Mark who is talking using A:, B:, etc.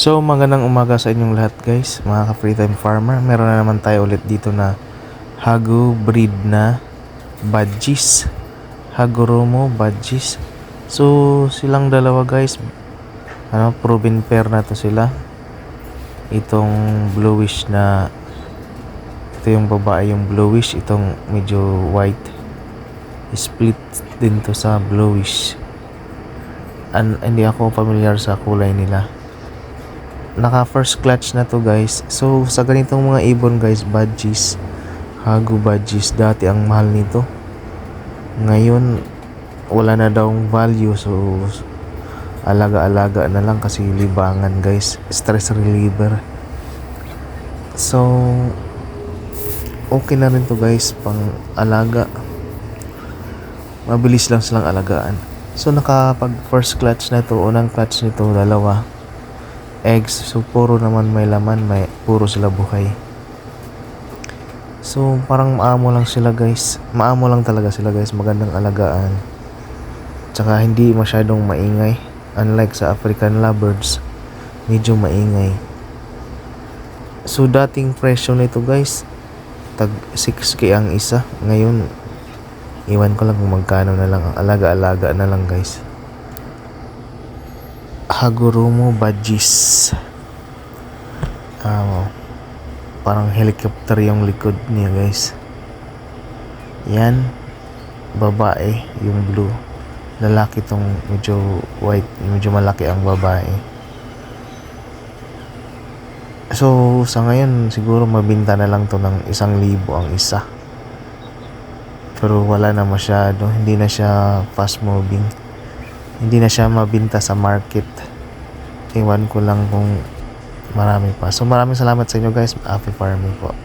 A: So magandang umaga sa inyong lahat guys, mga ka-free time farmer. Meron na naman tayo ulit dito na Hagu breed na Badgis. Haguromo Badgis. So silang dalawa guys, ano, proven pair na to sila. Itong bluish na ito yung babae yung bluish, itong medyo white. Split din to sa bluish. An hindi ako familiar sa kulay nila naka first clutch na to guys. So sa ganitong mga ibon guys badges hago badges dati ang mahal nito. Ngayon wala na daw value so alaga-alaga na lang kasi libangan guys. Stress reliever. So okay na rin to guys pang alaga. Mabilis lang silang alagaan. So nakapag first clutch na to unang clutch nito dalawa eggs. So, puro naman may laman, may puro sila buhay. So, parang maamo lang sila guys. Maamo lang talaga sila guys. Magandang alagaan. Tsaka hindi masyadong maingay. Unlike sa African lovebirds, medyo maingay. So, dating presyo nito guys, tag 6k ang isa. Ngayon, iwan ko lang kung magkano na lang. Ang alaga-alaga na lang guys. Hagurumo Badgis. Ah, parang helicopter yung likod niya, guys. Yan. Babae, yung blue. Lalaki tong medyo white, medyo malaki ang babae. So, sa ngayon, siguro mabinta na lang to ng isang libo ang isa. Pero wala na masyado, hindi na siya fast moving hindi na siya mabinta sa market. Iwan ko lang kung marami pa. So maraming salamat sa inyo guys. Happy farming po.